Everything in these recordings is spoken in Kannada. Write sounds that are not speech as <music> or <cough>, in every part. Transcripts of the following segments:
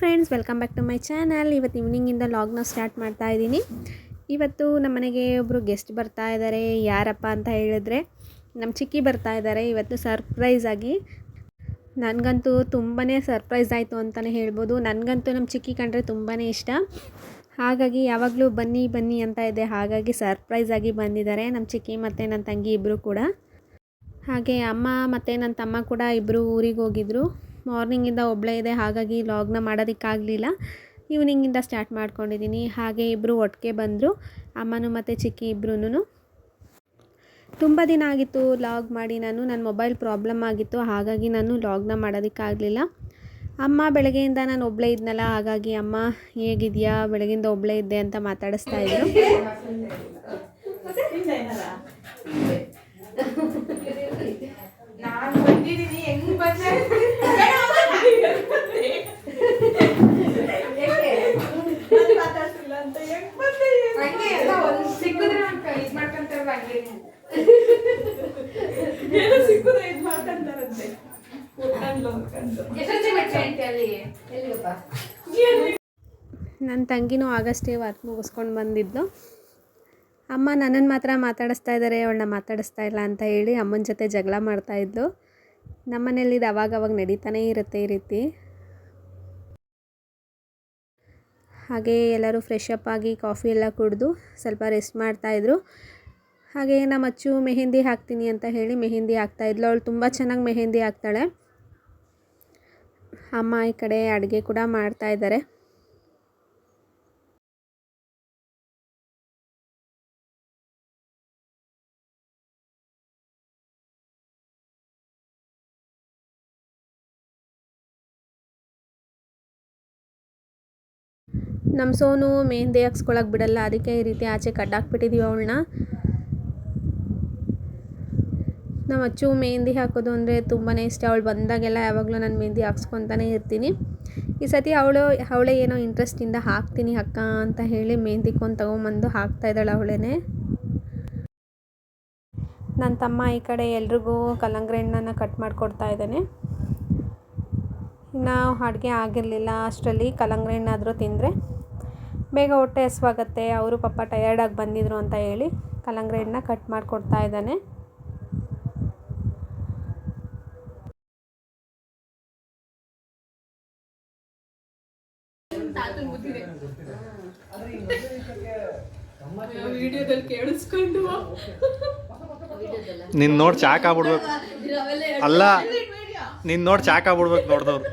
Friends, welcome back to my channel. ಇವತ್ತು ಈವ್ನಿಂಗಿಂದ ಲಾಗ್ನ ಸ್ಟಾರ್ಟ್ ಮಾಡ್ತಾ ಇದ್ದೀನಿ. ಇವತ್ತು ನಮ್ಮ ಮನೆಗೆ ಒಬ್ಬರು ಗೆಸ್ಟ್ ಬರ್ತಾ ಇದ್ದಾರೆ ಯಾರಪ್ಪ ಅಂತ ಹೇಳಿದ್ರೆ ನಮ್ಮ ಚಿಕ್ಕಿ ಬರ್ತಾ ಇದ್ದಾರೆ ಇವತ್ತು ಸರ್ಪ್ರೈಸ್ ಆಗಿ. ನನಗಂತೂ ತುಂಬಾ ಸರ್ಪ್ರೈಸ್ ಆಯಿತು ಅಂತಲೇ ಹೇಳ್ಬೋದು. ನನಗಂತೂ ನಮ್ಮ ಚಿಕ್ಕಿ ಕಂಡ್ರೆ ತುಂಬಾ ಇಷ್ಟ. ಹಾಗಾಗಿ ಯಾವಾಗಲೂ ಬನ್ನಿ ಬನ್ನಿ ಅಂತ ಇದೆ. ಹಾಗಾಗಿ ಸರ್ಪ್ರೈಸ್ ಆಗಿ ಬಂದಿದ್ದಾರೆ ನಮ್ಮ ಚಿಕ್ಕಿ ಮತ್ತು ನನ್ನ ತಂಗಿ ಇಬ್ಬರು ಕೂಡ. ಹಾಗೆ ಅಮ್ಮ ಮತ್ತು ನನ್ನ ತಮ್ಮ ಕೂಡ ಇಬ್ಬರು ಊರಿಗೆ ಹೋಗಿದ್ರು. ಮಾರ್ನಿಂಗಿಂದ ಒಬ್ಬಳೇ ಇದೆ, ಹಾಗಾಗಿ ಲಾಗ್ನ ಮಾಡೋದಕ್ಕಾಗಲಿಲ್ಲ. ಈವ್ನಿಂಗಿಂದ ಸ್ಟಾರ್ಟ್ ಮಾಡ್ಕೊಂಡಿದ್ದೀನಿ ಹಾಗೆ ಇಬ್ಬರು ಒಟ್ಟಿಗೆ ಬಂದರು, ಅಮ್ಮನೂ ಮತ್ತು ಚಿಕ್ಕಿ ಇಬ್ಬರೂ ತುಂಬ ದಿನ ಆಗಿತ್ತು ಲಾಗ್ ಮಾಡಿ ನಾನು ನನ್ನ ಮೊಬೈಲ್ ಪ್ರಾಬ್ಲಮ್ ಆಗಿತ್ತು, ಹಾಗಾಗಿ ನಾನು ಲಾಗ್ನ ಮಾಡೋದಕ್ಕಾಗಲಿಲ್ಲ. ಅಮ್ಮ ಬೆಳಗ್ಗೆಯಿಂದ ನಾನು ಒಬ್ಬಳೇ ಇದ್ನಲ್ಲ, ಹಾಗಾಗಿ ಅಮ್ಮ, ಹೇಗಿದೆಯಾ? ಬೆಳಗಿಂದ ಒಬ್ಬಳೇ ಇದ್ದೆ ಅಂತ ಮಾತಾಡಿಸ್ತಾ ಇದ್ರು. ನಾನು ಮಾತಾಡ್ತಿಲ್ಲ ಅಂತ ಹೆಂಗ್ ಬಂದೆ ಹಂಗೆ ಎಲ್ಲ ಒಂದ್ ಸಿಕ್ಕಿದ್ರೆ ಅಂತ ಇದ್ ಮಾಡ್ಕೊಂತಾರಲ್ಲ ಹಂಗೆ. ಏನೋ ಸಿಕ್ಕಿದ್ರೆ ಇದ್ ಮಾಡ್ಕೊಂತಾರಂತೆ. ಉಟ್ಕೊಂಡು ಹೋಗ್ಕೊಂಡು. ನನ್ನ ತಂಗಿನೂ ಆಗಷ್ಟೇ ವರ್ಕ್ ಮುಗಿಸ್ಕೊಂಡು ಬಂದಿದ್ದು ಅಮ್ಮ ನನ್ನನ್ನು ಮಾತ್ರ ಮಾತಾಡಿಸ್ತಾ ಇದ್ದಾರೆ ಅವಳನ್ನ ಮಾತಾಡಿಸ್ತಾ ಇಲ್ಲ ಅಂತ ಹೇಳಿ ಅಮ್ಮನ ಜೊತೆ ಜಗಳ ಮಾಡ್ತಾ ಇದ್ಲು. ನಮ್ಮನೇಲಿ ಇದು ಅವಾಗವಾಗ ಅವಾಗ ನಡೀತಾನೇ ಇರುತ್ತೆ ಈ ರೀತಿ. ಹಾಗೆ ಎಲ್ಲರೂ ಫ್ರೆಶ್ ಅಪ್ ಆಗಿ ಕಾಫಿ ಎಲ್ಲ ಕುಡಿದು ಸ್ವಲ್ಪ ರೆಸ್ಟ್ ಮಾಡ್ತಾಯಿದ್ರು ಹಾಗೆ ನಮ್ಮ ಅಚ್ಚು ಮೆಹೆಂದಿ ಹಾಕ್ತೀನಿ ಅಂತ ಹೇಳಿ ಮೆಹೆಂದಿ ಹಾಕ್ತಾಯಿದ್ಲು ಅವಳು ತುಂಬ ಚೆನ್ನಾಗಿ ಮೆಹೆಂದಿ ಹಾಕ್ತಾಳೆ. ಅಮ್ಮ ಈ ಕಡೆ ಅಡುಗೆ ಕೂಡ ಮಾಡ್ತಾ ನಮ್ಮ ಸೋನು ಮೆಹಂದಿ ಹಾಕ್ಸ್ಕೊಳಕ್ಕೆ ಬಿಡಲ್ಲ, ಅದಕ್ಕೆ ಈ ರೀತಿ ಆಚೆ ಕಟ್ಟಾಕ್ಬಿಟ್ಟಿದ್ದೀವಿ ಅವಳನ್ನ ನಮ್ಮ ಅಚ್ಚು ಮೆಹಂದಿ ಹಾಕೋದು ಅಂದರೆ ತುಂಬಾ ಇಷ್ಟ. ಅವಳು ಬಂದಾಗೆಲ್ಲ ಯಾವಾಗಲೂ ನಾನು ಮೆಹಂದಿ ಹಾಕ್ಸ್ಕೊತಾನೆ ಇರ್ತೀನಿ. ಈ ಸತಿ ಅವಳು, ಅವಳೇ ಏನೋ ಇಂಟ್ರೆಸ್ಟಿಂದ ಹಾಕ್ತೀನಿ ಅಕ್ಕ ಅಂತ ಹೇಳಿ ಮೆಹಂದಿ ಕೊಂಡು ತೊಗೊಂಬಂದು ಹಾಕ್ತಾ ಇದ್ದಾಳೆ ಅವಳೇ ನನ್ನ ತಮ್ಮ ಈ ಕಡೆ ಎಲ್ರಿಗೂ ಕಲ್ಲಂಗಡಿ ಹಣ್ಣನ್ನು ಕಟ್ ಮಾಡಿಕೊಡ್ತಾ ಇದ್ದಾನೆ. ಇನ್ನು ಅಡುಗೆ ಆಗಿರಲಿಲ್ಲ, ಅಷ್ಟರಲ್ಲಿ ಕಲ್ಲಂಗಡಿ ಹಣ್ಣಾದರೂ ತಿಂದರೆ ಬೇಗ ಹೊಟ್ಟೆ ಹಸ್ವಾಗತ್ತೆ ಅವರು ಪಾಪ ಟಯರ್ಡಾಗಿ ಬಂದಿದ್ರು ಅಂತ ಹೇಳಿ ಕಲ್ಲಂಗಡಿ ಹಣ್ಣನ್ನ ಕಟ್ ಮಾಡಿಕೊಡ್ತಾ ಇದ್ದಾನೆ. ನಿನ್ ನೋಡಿ ಚಾಕ್ ಆಗ್ಬಿಡ್ಬೇಕು. ಅಲ್ಲ ನಿನ್ ನೋಡಿ ಚಾಕ್ ಆಗ್ಬಿಡ್ಬೇಕು ನೋಡ್ದವ್ರು.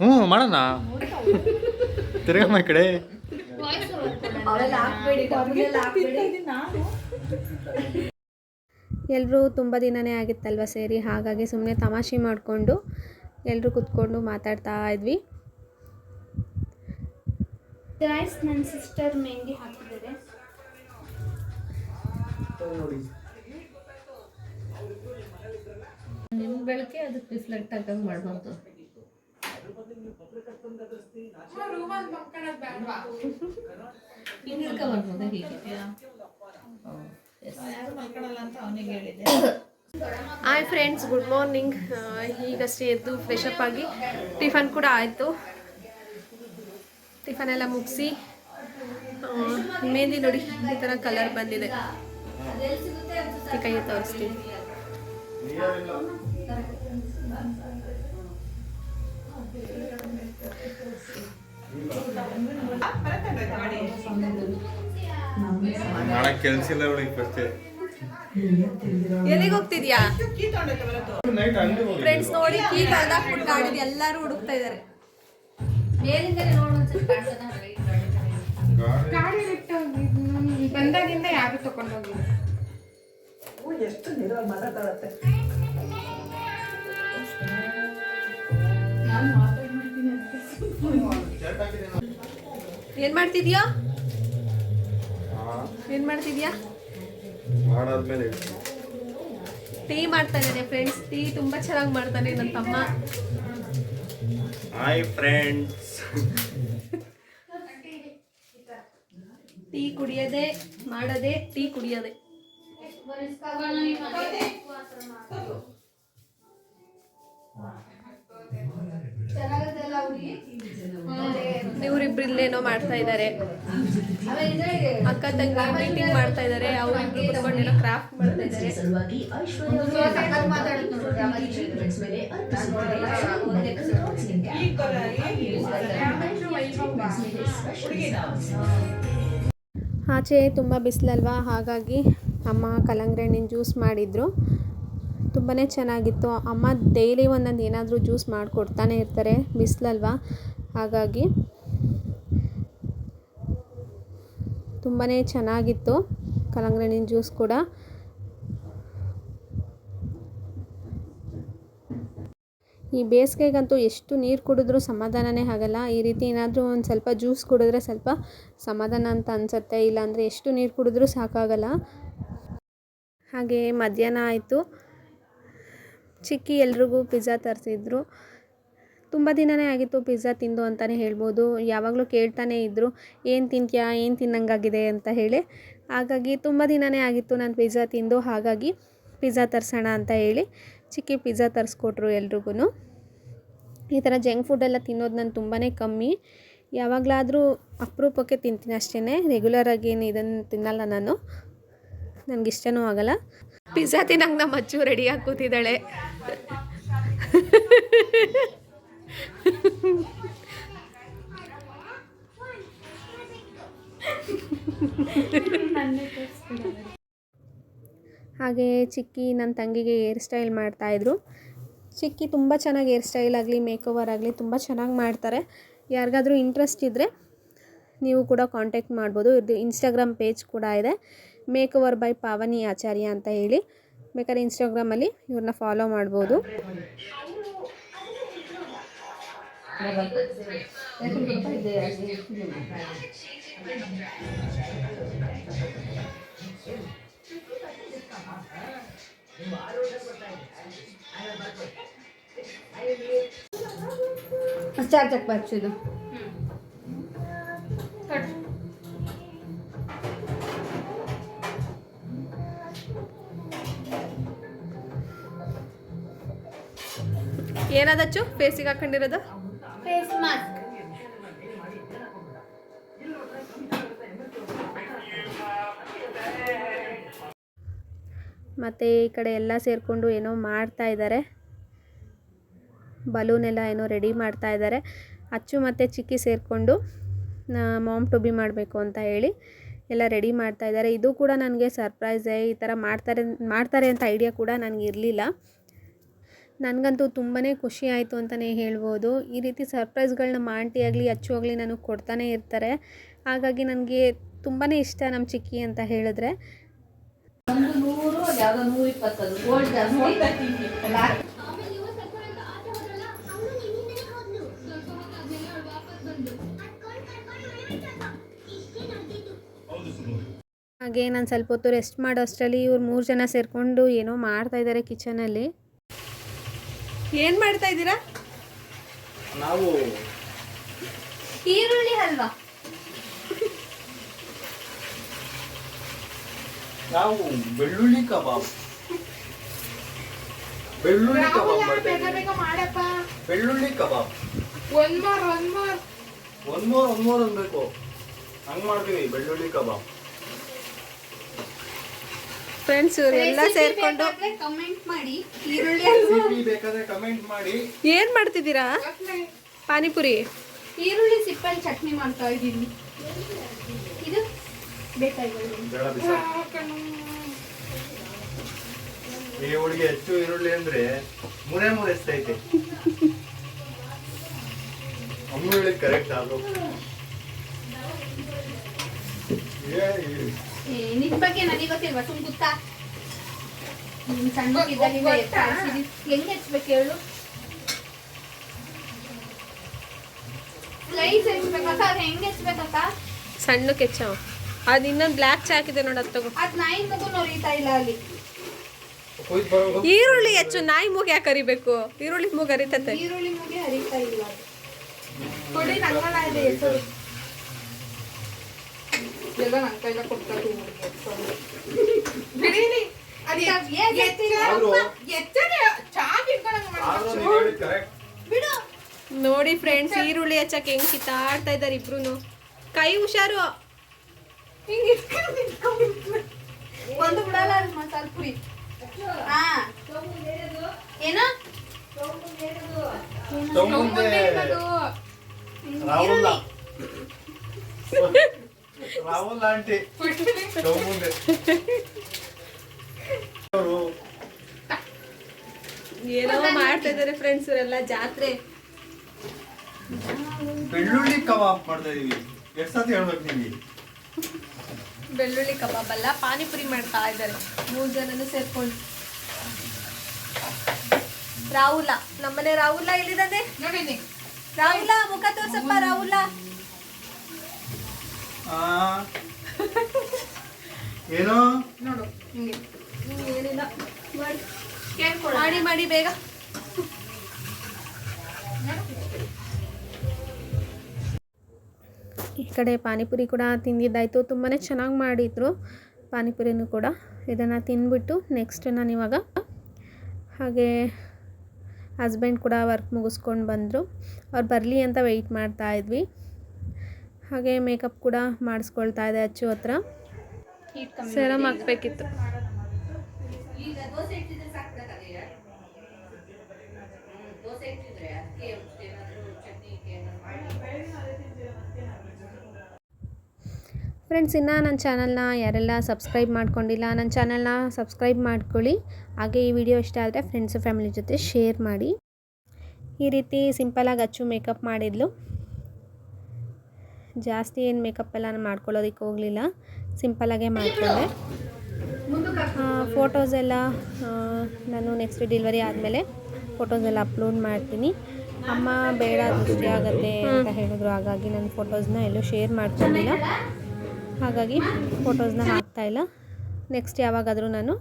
ಹ್ಞೂ ಮಾಡೋಣ. ತಿರ್ಗಮ್ಮ ಈ ಕಡೆ. ನಾನು. ಎಲ್ಲರೂ ತುಂಬ ದಿನನೇ ಆಗಿತ್ತಲ್ವ ಸೇರಿ ಹಾಗಾಗಿ ಸುಮ್ಮನೆ ತಮಾಷೆ ಮಾಡಿಕೊಂಡು ಎಲ್ಲರೂ ಕುತ್ಕೊಂಡು ಮಾತಾಡ್ತಾ ಇದ್ವಿ. ಗಾಯ್ಸ್ ನನ್ನ ಸಿಸ್ಟರ್ ಮೆಹಂದಿ ಹಾಕಿದ್ದಾರೆ. ನಿಮ್ಮ ಬೆಳಕೆ ಅದಕ್ಕೆ ರಿಫ್ಲೆಕ್ಟ್ ಆಗಂಗ್ ಮಾಡ್ಬಾರ್ದು. ಬರ್ಬೋದಾ ಹೀಗೆ ಅವನಿಗೆ ಹಾಯ್ ಫ್ರೆಂಡ್ಸ್ ಗುಡ್ ಮಾರ್ನಿಂಗ್ ಈಗಷ್ಟೇ ಎದ್ದು ಫ್ರೆಶ್ ಅಪ್ ಆಗಿ ಟಿಫನ್ ಕೂಡ ಆಯಿತು. ಟಿಫನ್ ಎಲ್ಲ ಮುಗಿಸಿ ಮೆಹಂದಿ ನೋಡಿ ಈ ಥರ ಕಲರ್ ಬಂದಿದೆ. ಕೈ ತೋರಿಸ್ತೀನಿ. ಮಾಡಕ್ ಕೆಲ್ಸ ಇಲ್ಲ ಅವಳಿಗೆ ಫಸ್ಟ್ ಎಲ್ಲಿಗೆ ಹೋಗ್ತಿದ್ಯಾ? ಫ್ರೆಂಡ್ಸ್ ನೋಡಿ ಕೀ ಕಳ್ದಾಕ್ಬಿಟ್ಟು ಗಾಡಿದ ಎಲ್ಲರೂ ಹುಡುಕ್ತಾ ನೋಡು ಕಾಣ್ತದ? ಗಾಡಿ ಬಿಟ್ಟು ಬಂದಾಗಿಂದ ಯಾರು ತಕೊಂಡು ಹೋಗಿ ಎಷ್ಟು ನೀರಲ್ಲಿ ಮಾತಾಡತ್ತೆ ನಾನು ಏನ್ ಮಾಡ್ತಿದ್ಯಾ? ಏನ್ ಮಾಡ್ತಿದ್ಯಾ? ಮಾಡಾದ್ಮೇಲೆ ಟೀ ಮಾಡ್ತಾನೆ ಇದ್ದಾನೆ ಫ್ರೆಂಡ್ಸ್ ಟೀ ತುಂಬಾ ಚೆನ್ನಾಗಿ ಮಾಡ್ತಾನೆ ನನ್ನ ತಮ್ಮ. ಹಾಯ್ ಫ್ರೆಂಡ್ಸ್ ಟೀ ಕುಡಿಯದೆ ಮಾಡದೆ ಟೀ ಕುಡಿಯದೆ. ಇವ್ರಿಬ್ರು ಮಾಡ್ತಾ ಇದ್ದಾರೆ ಅಕ್ಕ ತಂಗಿ ಮೀಟಿಂಗ್ ಮಾಡ್ತಾ ಇದ್ದಾರೆ ಅವ್ರು ಕ್ರಾಫ್ಟ್ ಆಚೆ ತುಂಬ ಬಿಸಿಲಲ್ವಾ? ಹಾಗಾಗಿ ಅಮ್ಮ ಕಲ್ಲಂಗಡಿ ಹಣ್ಣಿನ ಜ್ಯೂಸ್ ಮಾಡಿದರು. ತುಂಬಾ ಚೆನ್ನಾಗಿತ್ತು. ಅಮ್ಮ ಡೈಲಿ ಒಂದೊಂದು ಏನಾದರೂ ಜ್ಯೂಸ್ ಮಾಡಿಕೊಡ್ತಾನೆ ಇರ್ತಾರೆ. ಬಿಸಿಲಲ್ವಾ? ಹಾಗಾಗಿ ತುಂಬಾ ಚೆನ್ನಾಗಿತ್ತು. ಕಲ್ಲಂಗಡಿ ಜ್ಯೂಸ್ ಕೂಡ. ಈ ಬೇಸಿಗೆಗಂತೂ ಎಷ್ಟು ನೀರು ಕುಡಿದ್ರೂ ಸಮಾಧಾನನೇ ಆಗಲ್ಲ. ಈ ರೀತಿ ಏನಾದರೂ ಒಂದು ಸ್ವಲ್ಪ ಜ್ಯೂಸ್ ಕುಡಿದ್ರೆ ಸ್ವಲ್ಪ ಸಮಾಧಾನ ಅಂತ ಅನಿಸುತ್ತೆ. ಇಲ್ಲಾಂದರೆ ಎಷ್ಟು ನೀರು ಕುಡಿದ್ರೂ ಸಾಕಾಗಲ್ಲ. ಹಾಗೆ ಮಧ್ಯಾಹ್ನ ಆಯಿತು. ಚಿಕ್ಕಿ ಎಲ್ರಿಗೂ ಪಿಜ್ಜಾ ತರಿಸಿದ್ರು. ತುಂಬ ದಿನವೇ ಆಗಿತ್ತು ಪಿಜ್ಜಾ ತಿಂದು ಅಂತಲೇ ಹೇಳ್ಬೋದು. ಯಾವಾಗಲೂ ಕೇಳ್ತಾನೆ ಇದ್ದರು ಏನು ತಿಂತೀಯಾ? ಏನು ತಿನ್ನಂಗಾಗಿದೆ? ಅಂತ ಹೇಳಿ. ಹಾಗಾಗಿ ತುಂಬ ದಿನವೇ ಆಗಿತ್ತು ನಾನು ಪಿಜ್ಜಾ ತಿಂದು. ಹಾಗಾಗಿ ಪಿಜ್ಜಾ ತರಿಸೋಣ ಅಂತ ಹೇಳಿ ಚಿಕ್ಕಿ ಪಿಜ್ಜಾ ತರಿಸ್ಕೊಟ್ರು ಎಲ್ರಿಗೂ ಈ ಥರ ಜಂಕ್ ಫುಡ್ಡೆಲ್ಲ ತಿನ್ನೋದು ನಾನು ತುಂಬಾ ಕಮ್ಮಿ. ಯಾವಾಗಲಾದರೂ ಅಪರೂಪಕ್ಕೆ ತಿಂತೀನಿ ಅಷ್ಟೇ ರೆಗ್ಯುಲರಾಗಿ ಏನು ಇದನ್ನು ತಿನ್ನಲ್ಲ ನಾನು. ನನಗೆ ಇಷ್ಟನೂ ಆಗಲ್ಲ. ಪಿಜ್ಜಾ ತಿನ್ನಂಗೆ ನಮ್ಮ ಅಚ್ಚು ರೆಡಿಯಾಗಿ ಕೂತಿದ್ದಾಳೆ. <laughs> ಹಾಗೆ ಚಿಕ್ಕಿ ನನ್ನ ತಂಗಿಗೆ ಹೇರ್ ಸ್ಟೈಲ್ ಮಾಡ್ತಾಯಿದ್ರು ಚಿಕ್ಕಿ ತುಂಬ ಚೆನ್ನಾಗಿ ಹೇರ್ ಸ್ಟೈಲ್ ಆಗಲಿ, ಮೇಕೋವರ್ ಆಗಲಿ ತುಂಬ ಚೆನ್ನಾಗಿ ಮಾಡ್ತಾರೆ. ಯಾರಿಗಾದರೂ ಇಂಟ್ರೆಸ್ಟ್ ಇದ್ದರೆ ನೀವು ಕೂಡ ಕಾಂಟ್ಯಾಕ್ಟ್ ಮಾಡ್ಬೋದು. ಇದು ಇನ್ಸ್ಟಾಗ್ರಾಮ್ ಪೇಜ್ ಕೂಡ ಇದೆ. Makeover by Pavani Acharya ಅಂತ ಹೇಳಿ. ಬೇಕಾದ್ರೆ ಇನ್ಸ್ಟಾಗ್ರಾಮಲ್ಲಿ ಇವ್ರನ್ನ ಫಾಲೋ ಮಾಡ್ಬೋದು. ಚಾರ್ಜಕ್ಕೆ ಬರ್ಸಿದ್ದು ಏನದಚ್ಚು ಫೇಸಿಗೆ ಹಾಕೊಂಡಿರೋದು ಮತ್ತು ಈ ಕಡೆ ಎಲ್ಲ ಸೇರಿಕೊಂಡು ಏನೋ ಮಾಡ್ತಾ ಇದ್ದಾರೆ. ಬಲೂನ್ ಎಲ್ಲ ಏನೋ ರೆಡಿ ಮಾಡ್ತಾ ಇದ್ದಾರೆ. ಅಚ್ಚು ಮತ್ತು ಚಿಕ್ಕಿ ಸೇರಿಕೊಂಡು ಮಾಮ್ ಟು ಬಿ ಮಾಡಬೇಕು ಅಂತ ಹೇಳಿ ಎಲ್ಲ ರೆಡಿ ಮಾಡ್ತಾ ಇದ್ದಾರೆ. ಇದು ಕೂಡ ನನಗೆ ಸರ್ಪ್ರೈಸೇ ಈ ಥರ ಮಾಡ್ತಾರೆ ಮಾಡ್ತಾರೆ ಅಂತ ಐಡಿಯಾ ಕೂಡ ನನಗೆ ಇರಲಿಲ್ಲ. ನನಗಂತೂ ತುಂಬಾ ಖುಷಿ ಆಯಿತು ಅಂತಲೇ ಹೇಳ್ಬೋದು. ಈ ರೀತಿ ಸರ್ಪ್ರೈಸ್ಗಳನ್ನ ಆಂಟಿ ಆಗಲಿ, ಅಚ್ಚು ಆಗಲಿ ನನಗೆ ಕೊಡ್ತಾನೆ ಇರ್ತಾರೆ. ಹಾಗಾಗಿ ನನಗೆ ತುಂಬಾ ಇಷ್ಟ ನಮ್ಮ ಚಿಕ್ಕಿ ಅಂತ ಹೇಳಿದ್ರೆ. ಒಂದು ನೂರು ಯಾವುದೋ ನೂರ ಇಪ್ಪತ್ತದು. ಗೋಲ್ಡ್ ಜಾಸ್ತಿ. ಹಾಗೆ ನಾನು ಸ್ವಲ್ಪ ಹೊತ್ತು ರೆಸ್ಟ್ ಮಾಡೋ ಅಷ್ಟರಲ್ಲಿ ಇವ್ರು ಮೂರು ಜನ ಸೇರಿಕೊಂಡು ಏನೋ ಮಾಡ್ತಾ ಇದ್ದಾರೆ ಕಿಚನಲ್ಲಿ ಏನು ಮಾಡ್ತಾ ಇದ್ದೀರಾ? ನಾವು ಈರುಳ್ಳಿ ಹಲ್ವಾ. ನಾವು ಬೆಳ್ಳುಳ್ಳಿ ಕಬಾಬ್. ಬೆಳ್ಳುಳ್ಳಿ ಕಬಾಬ್. ಮಾಡಪ್ಪ? ಬೆಳ್ಳುಳ್ಳಿ ಕಬಾಬ್. ಒಂದ್ ಮಾರ್ ಒಂದ್ ಮಾರ್. ಒಂದ್ ಮೂರ್ ಒಂದ್ ಮೂರ್ ಅನ್ಬೇಕು ಹಂಗ್ ಮಾಡ್ತೀವಿ ಬೆಳ್ಳುಳ್ಳಿ ಕಬಾಬ್. ಫ್ರೆಂಡ್ಸ್ ಎಲ್ಲ ಸೇರ್ಕೊಂಡು ಕಮೆಂಟ್ ಮಾಡಿ. ಈರುಳ್ಳಿ ರೆಸಿಪಿ ಬೇಕಾದ್ರೆ ಕಮೆಂಟ್ ಮಾಡಿ. ಏನು ಮಾಡ್ತಿದ್ದೀರಾ? ಪಾನಿಪುರಿ. ಈರುಳ್ಳಿ ಸಿಪ್ಪಲ್ಲಿ ಚಟ್ನಿ ಮಾಡ್ತಾ ಇದ್ದೀನಿ. ಈ ಹುಡುಗಿ ಹೆಚ್ಚು ಈರುಳ್ಳಿ ಅಂದ್ರೆ ಮೂರೇ ಮೂರು ಎಷ್ಟೈತೆ? ಅಮ್ಮ ಹೇಳಿದ್ ಕರೆಕ್ಟ್ ಅದು ನಿನ್ ಬಗ್ಗೆ ನನಗೆ ಗೊತ್ತಿಲ್ವಾ? ಸುಮ್ ಗೊತ್ತಾ ನಿನ್ ಸಣ್ಣ ಗೊತ್ತಾ? ಎತ್ತಾಡ್ಸಿದಿ. ಹೆಂಗ್ ಹೆಚ್ಬೇಕು ಹೇಳು? ಸ್ಲೈಸ್ ಹೆಚ್ಬೇಕಕ್ಕ ಹೆಂಗ್ ಹೆಚ್ಬೇಕಕ್ಕ ಸಣ್ಣ ಕೆಚ್ಚ ಅದು ಇನ್ನೊಂದು ಬ್ಲ್ಯಾಕ್ ಚಾಕಿದೆ ನೋಡು ಅದು ತಗೋ. ಅದ್ ನಾಯಿ ಮಗು ನೋರಿತಾ ಇಲ್ಲ ಅಲ್ಲಿ. ಕೊಯ್ದು ಬರೋದು ಈರುಳ್ಳಿ ಹೆಚ್ಚು ನಾಯಿ ಮೂಗ್ ಯಾಕೆ ಕರಿಬೇಕು ಈರುಳ್ಳಿ ಮೂಗ್ ಅರಿತತೆ ಈರುಳ್ಳಿ ಮುಗಿ ಹರಿತಾ ಇಲ್ಲ. ಕೊಡಿ ನಂಗಲ್ಲ ಇದೆ ಹೆಸರು ಎಲ್ಲ ನನ್ ಕೈಲ ಕೊಡ್ತಾರೆ ಬಿಡೀನಿ ಅದ್ ಎತ್- ಏನ್ ಎಚ್ಚರ- ಆದ್ರೂ- ಚಾಕ್ ಇಟ್ಕೊಂಡಂಗ್ ಆದ್ರೂ ಮಾಡ್ಬೇಕು. ನೀವ್ ಹೇಳಿದ್ ಬಿಡು. ನೋಡಿ ಫ್ರೆಂಡ್ಸ್ ಈರುಳ್ಳಿ ಹೆಚ್ಚಕ್ಕೆ ಹೆಂಗ್ ಕಿತ್ತಾಡ್ತಾ ಇದ್ದಾರೆ ಇಬ್ರು ಕೈ ಹುಷಾರು. ಹಿಂಗ್ ಇಟ್ಕೊಂಡು ನಿಂತ್ಕೊಂಡ್ಬಿಟ್ರೆ. ಒಂದು ಬಿಡಲ್ಲ ಅದು ಮಸಾಲ ಪುರಿ. ಹಾ. ಏನ? ರಾಹುಲ್. ರಾಹುಲ್ ಆಂಟಿ. ಮುಂದೆ ಅವರು ಏನೋ ಮಾಡ್ತಾ ಇದ್ದಾರೆ ಫ್ರೆಂಡ್ಸ್ ಇವರೆಲ್ಲ ಜಾತ್ರೆ. ಬೆಳ್ಳುಳ್ಳಿ ಕಬಾಬ್ ಮಾಡ್ತಾ ಇದೀವಿ. ಎಷ್ಟು ಸತಿ ಹೇಳ್ಬೇಕು ನಿಮಗೆ? ಬೆಳ್ಳುಳ್ಳಿ ಕಬಾಬ್ ಅಲ್ಲ ಪಾನಿಪುರಿ ಮಾಡ್ತಾ ಇದ್ದಾರೆ. ಮೂರು ಜನನು ಸೇರ್ಕೊಂಡು. ರಾಹುಲ ನಮ್ಮನೆ ರಾಹುಲ ಎಲ್ಲಿದ್ದಾನೆ? ನೋಡಿನಿ ರಾಹುಲ ಮುಖ ತೋರ್ಸಪ್ಪ ರಾಹುಲ. ಆ ಏನು? ನೋಡು ಹಿಂಗೆ. ಏನಿಲ್ಲ. ಮಾಡಿ. ಮಾಡಿ ಮಾಡಿ ಬೇಗ. ಕಡೆ ಪಾನಿಪುರಿ ಕೂಡ ತಿಂದಿದ್ದಾಯಿತು. ತುಂಬಾ ಚೆನ್ನಾಗಿ ಮಾಡಿದರು ಪಾನಿಪುರಿನೂ ಕೂಡ. ಇದನ್ನು ತಿಂದ್ಬಿಟ್ಟು ನೆಕ್ಸ್ಟ್ ನಾನು ಇವಾಗ ಹಾಗೆ ಹಸ್ಬೆಂಡ್ ಕೂಡ ವರ್ಕ್ ಮುಗಿಸ್ಕೊಂಡು ಬಂದರು. ಅವ್ರು ಬರಲಿ ಅಂತ ವೆಯ್ಟ್ ಮಾಡ್ತಾ ಇದ್ವಿ. ಹಾಗೆ ಮೇಕಪ್ ಕೂಡ ಮಾಡಿಸ್ಕೊಳ್ತಾ ಇದೆ ಅಚ್ಚು ಹತ್ರ. ಸೆರಮ್ ಹಾಕ್ಬೇಕಿತ್ತು ಈಗ ದೋಸೆ ಇಟ್ಟಿದ್ರೆ ಸಾಕ್ಬೇಕಾದ್ರೆ ದೋಸೆ ಇಟ್ಟಿದ್ರೆ ಅದಕ್ಕೆ ಏನಾದರೂ ಚಟ್ನಿ ಏನಾದ್ರು ಮಾಡಿ ಫ್ರೆಂಡ್ಸ್, ಇನ್ನು ನನ್ನ ಚಾನಲ್ನ ಯಾರೆಲ್ಲ ಸಬ್ಸ್ಕ್ರೈಬ್ ಮಾಡ್ಕೊಂಡಿಲ್ಲ, ನನ್ನ ಚಾನಲ್ನ ಸಬ್ಸ್ಕ್ರೈಬ್ ಮಾಡ್ಕೊಳ್ಳಿ. ಹಾಗೆ ಈ ವಿಡಿಯೋ ಇಷ್ಟ ಆದರೆ ಫ್ರೆಂಡ್ಸು, ಫ್ಯಾಮಿಲಿ ಜೊತೆ ಶೇರ್ ಮಾಡಿ. ಈ ರೀತಿ ಸಿಂಪಲಾಗಿ ಅಚ್ಚು ಮೇಕಪ್ ಮಾಡಿದ್ಲು. ಜಾಸ್ತಿ ಏನು ಮೇಕಪ್ ಎಲ್ಲ ನಾನು ಮಾಡ್ಕೊಳ್ಳೋದಕ್ಕೆ ಹೋಗಲಿಲ್ಲ. ಸಿಂಪಲಾಗೇ ಮಾಡ್ಕೊಂಡೆ. ಫೋಟೋಸ್ ಎಲ್ಲ ನಾನು ನೆಕ್ಸ್ಟ್ ಡೆಲಿವರಿ ಆದಮೇಲೆ ಫೋಟೋಸ್ ಎಲ್ಲ ಅಪ್ಲೋಡ್ ಮಾಡ್ತೀನಿ. ಅಮ್ಮ ಬೇಡ ದೃಷ್ಟಿ ಆಗುತ್ತೆ ಅಂತ ಹೇಳಿದ್ರು. ಹಾಗಾಗಿ ನಾನು ಫೋಟೋಸ್ನ ಎಲ್ಲೂ ಶೇರ್ ಮಾಡ್ಕೊಂಡಿಲ್ಲ. ಹಾಗಾಗಿ ಫೋಟೋಸ್ನ ಹಾಕ್ತಾಯಿಲ್ಲ ನೆಕ್ಸ್ಟ್ ಯಾವಾಗಾದರೂ ನಾನು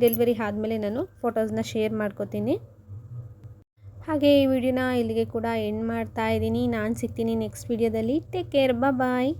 ಡೆಲಿವರಿ ಆದಮೇಲೆ ನಾನು ಫೋಟೋಸ್ನ ಶೇರ್ ಮಾಡ್ಕೋತೀನಿ. ಹಾಗೆ ಈ ವಿಡಿಯೋನ ಇಲ್ಲಿಗೆ ಕೂಡ ಎಂಡ್ ಮಾಡ್ತಾ ಇದ್ದೀನಿ. ನಾನು ಸಿಗ್ತೀನಿ ನೆಕ್ಸ್ಟ್ ವಿಡಿಯೋದಲ್ಲಿ ಟೇಕ್ ಕೇರ್ ಬಾಯ್